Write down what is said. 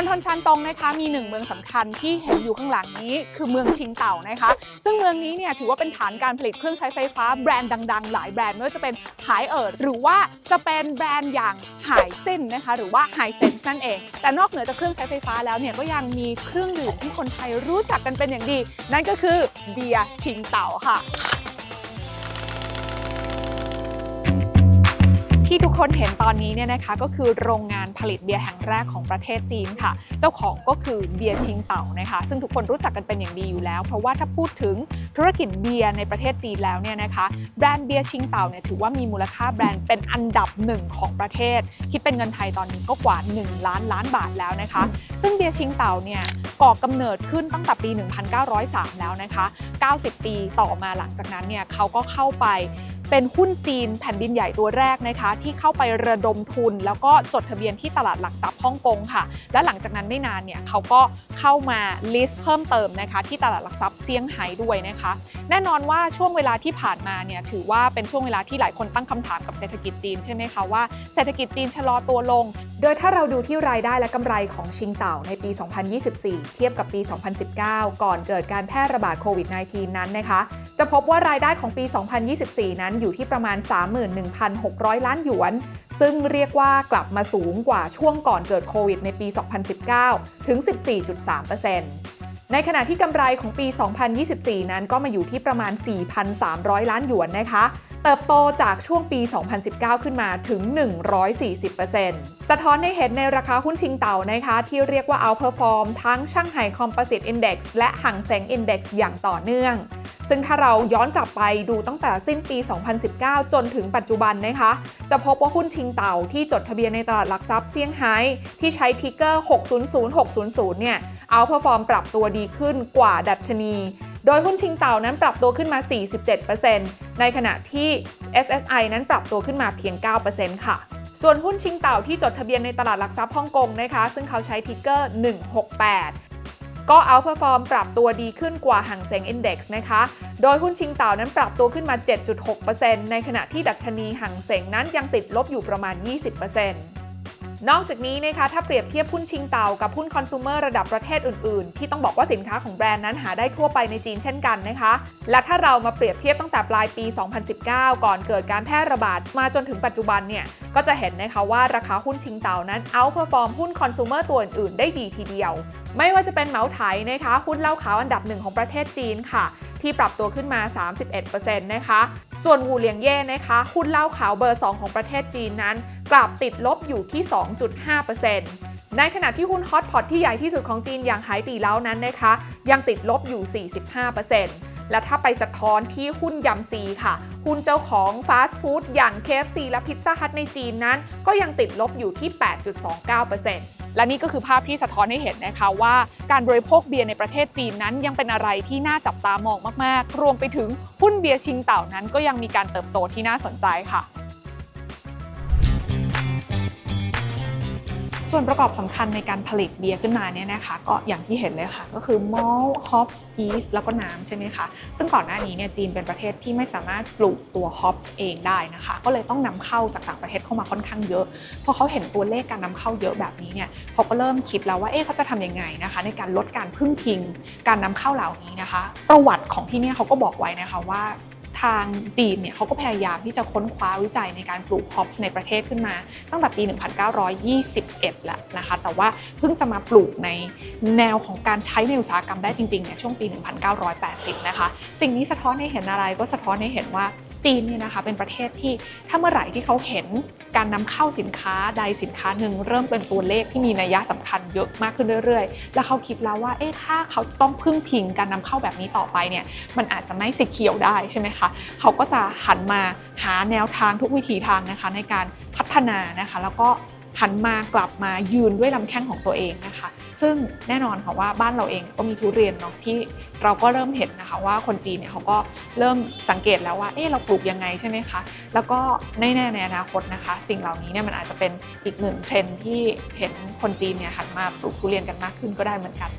ณฑลชานตงนะคะมีหนึ่งเมืองสำคัญที่เห็นอยู่ข้างหลังนี้คือเมืองชิงเต่านะคะ ซึ่งเมืองนี้เนี่ยถือว่าเป็นฐานการผลิตเครื่องใช้ไฟฟ้าแบรนด์ดัง ๆ หลายแบรนด์ไม่ว่าจะเป็นหายเอิร์ดหรือว่าจะเป็นแบรนด์อย่างหายเส้นนะคะ หรือว่าไฮเซนนั่นเอง แต่นอกเหนือจากเครื่องใช้ไฟฟ้าแล้วเนี่ยก็ยังมีเครื่องดื่มที่คนไทยรู้จักกันเป็นอย่างดี นั่นก็คือเบียร์ชิงเต่าค่ะ ที่ทุกคนเห็นตอนนี้เนี่ยนะคะก็คือโรงงานผลิตเบียร์แห่งแรกของประเทศจีนค่ะ เจ้าของก็คือเบียร์ชิงเต่านะคะซึ่งทุกคนรู้จักกันเป็นอย่างดีอยู่แล้ว เพราะว่าถ้าพูดถึงธุรกิจเบียร์ในประเทศจีนแล้วเนี่ยนะคะแบรนด์เบียร์ชิงเต่าเนี่ยถือว่ามีมูลค่าแบรนด์เป็นอันดับหนึ่งของประเทศ คิดเป็นเงินไทยตอนนี้ก็กว่า 1 ล้านล้านบาทแล้วนะคะ ซึ่งเบียร์ชิงเต่าเนี่ยก่อกำเนิดขึ้นตั้งแต่ปี 1903 แล้วนะคะ 90 ปีต่อมาหลังจากนั้นเนี่ยเขาก็เข้าไป เป็นหุ้นจีนแผ่นดินใหญ่ตัวแรกนะคะ ที่เข้าไประดมทุน แล้วก็จดทะเบียนที่ตลาดหลักทรัพย์ฮ่องกงค่ะ และหลังจากนั้นไม่นานเนี่ยเขาก็เข้ามาลิสต์เพิ่มเติมนะคะ ที่ตลาดหลักทรัพย์เซี่ยงไฮ้ด้วยนะคะ แน่นอนว่าช่วงเวลาที่ผ่านมาเนี่ยถือว่าเป็นช่วงเวลาที่หลายคนตั้งคำถามกับเศรษฐกิจจีนใช่ไหมคะว่าเศรษฐกิจจีนชะลอตัวลงโดยถ้าเราดูที่รายได้และกำไรของชิงเต่าในปี 2024 เทียบกับปี 2019 ก่อนเกิดการแพร่ระบาดโควิด -19 นั้นนะคะ จะพบว่ารายได้ของปี 2024 นั้นอยู่ที่ประมาณ 31,600 ล้านหยวน ซึ่งเรียกว่ากลับมาสูงกว่าช่วงก่อนเกิดโควิดในปี 2019 ถึง 14.3%ในขณะที่กำไรของปี 2024 นั้นก็มาอยู่ที่ประมาณ 4,300 ล้านหยวนนะคะ เติบโตจากช่วงปี 2019 ขึ้นมาถึง 140%สะท้อนให้เห็นในราคาหุ้นชิงเต่านะคะที่เรียกว่า outperform ทั้งช่างไห่ Composite Index และหังเสง Index อย่างต่อเนื่อง ซึ่งถ้าเราย้อนกลับไปดูตั้งแต่สิ้นปี 2019 จนถึงปัจจุบันนะคะ จะพบว่าหุ้นชิงเต่าที่จดทะเบียนในตลาดหลักทรัพย์เซี่ยงไฮ้ที่ใช้ทิกเกอร์ 600-600 เนี่ย outperform ปรับตัวดีขึ้นกว่าดัชนี โดยหุ้นชิงเต่านั้นปรับตัวขึ้นมา 47%ในขณะที่ SSI นั้นปรับตัวขึ้นมาเพียง 9%ค่ะส่วนหุ้นชิงเต่าที่จดทะเบียนในตลาดหลักทรัพย์ฮ่องกงนะคะ ซึ่งเขาใช้ทิกเกอร์ 168 ก็ outperform ปรับตัวดีขึ้นกว่าหังเซ็ง Index นะคะ โดยหุ้นชิงเต่านั้นปรับตัวขึ้นมา 7.6%ในขณะที่ดัชนีหังเซ็งนั้นยังติดลบอยู่ประมาณ 20% นอกจากนี้นะคะถ้าเปรียบเทียบหุ้นชิงเต่ากับหุ้นคอน sumer ระดับประเทศอื่นๆ ที่ต้องบอกว่าสินค้าของแบรนด์นั้นหาได้ทั่วไปในจีนเช่นกันนะคะ และถ้าเรามาเปรียบเทียบตั้งแต่ปลายปี 2019 ก่อนเกิดการแพร่ระบาดมาจนถึงปัจจุบันเนี่ยก็จะเห็นนะคะว่าราคาหุ้นชิงเต่านั้น outperform หุ้นคอน sumer ตัวอื่นๆ ได้ดีทีเดียว ไม่ว่าจะเป็นเหมาไถนะคะหุ้นเหล้าขาวอันดับหนึ่งของประเทศจีนค่ะ ที่ปรับตัวขึ้นมา 31%นะคะ ส่วนวูเหลียงเย่นะคะ หุ้นเหล้าขาวเบอร์ 2 ของประเทศจีนนั้น กลับติดลบอยู่ที่ 2.5%ในขณะที่หุ้นฮอตพอตที่ใหญ่ที่สุดของจีนอย่างไหตีเล้านั้นนะคะ ยังติดลบอยู่ 45%และถ้าไปสะท้อนที่หุ้นยำซีค่ะ หุ้นเจ้าของฟาสต์ฟู้ดอย่าง KFC และพิซซ่าฮัทในจีนนั้น ก็ยังติดลบอยู่ที่ 8.29% และนี่ก็คือภาพที่สะท้อนให้เห็นนะคะว่าการบริโภคเบียร์ในประเทศจีนนั้นยังเป็นอะไรที่น่าจับตามองมาก ๆ รวมไปถึงหุ้นเบียร์ชิงเต่านั้นก็ยังมีการเติบโตที่น่าสนใจค่ะ ส่วนประกอบสำคัญในการผลิตเบียร์ขึ้นมาเนี่ยนะคะ ก็อย่างที่เห็นเลยค่ะ ก็คือ malt hops yeast แล้วก็น้ำใช่ไหมคะ ซึ่งก่อนหน้านี้เนี่ยจีนเป็นประเทศที่ไม่สามารถปลูกตัว hops เองได้นะคะ ก็เลยต้องนำเข้าจากต่างประเทศเข้ามาค่อนข้างเยอะ พอเขาเห็นตัวเลขการนำเข้าเยอะแบบนี้เนี่ยเขาก็เริ่มคิดแล้วว่าเอ๊ะเขาจะทำยังไงนะคะ ในการลดการพึ่งพิงการนำเข้าเหล่านี้นะคะ ประวัติของที่เนี่ยเขาก็บอกไว้นะคะว่า ทางจีนเนี่ยเขาก็พยายามที่จะค้นคว้าวิจัยในการปลูกฮอปส์ในประเทศขึ้นมา ตั้งแต่ปี 1921 แล้วนะคะ แต่ว่าเพิ่งจะมาปลูกในแนวของการใช้ในอุตสาหกรรมได้จริงๆเนี่ยช่วงปี 1980 นะคะ สิ่งนี้สะท้อนให้เห็นอะไรก็สะท้อนให้เห็นว่า จีนเนี่ยนะคะเป็นประเทศที่ถ้าเมื่อไหร่ที่เขาเห็นการนำเข้าสินค้าใดสินค้าหนึ่งเริ่มเป็นตัวเลขที่มีนัยยะสำคัญเยอะมากขึ้นเรื่อยๆ แล้วเขาคิดแล้วว่าเอ๊ะถ้าเขาต้องพึ่งพิงการนำเข้าแบบนี้ต่อไปเนี่ยมันอาจจะไม่สิเคียวได้ใช่ไหมคะเขาก็จะหันมาหาแนวทางทุกวิถีทางนะคะในการพัฒนานะคะ แล้วก็หันมากลับมายืนด้วยลำแข้งของตัวเองนะคะ ซึ่งแน่นอนค่ะว่าบ้านเราเองก็มีทุเรียนเนาะที่เราก็เริ่มเห็นนะคะว่าคนจีนเนี่ยเขาก็เริ่มสังเกตแล้วว่าเอ๊ะเราปลูกยังไงใช่ไหมคะ แล้วก็ในแน่ในอนาคตนะคะ สิ่งเหล่านี้เนี่ยมันอาจจะเป็นอีกหนึ่งเทรนที่เห็นคนจีนเนี่ยหันมาปลูกทุเรียนกันมากขึ้นก็ได้เหมือนกัน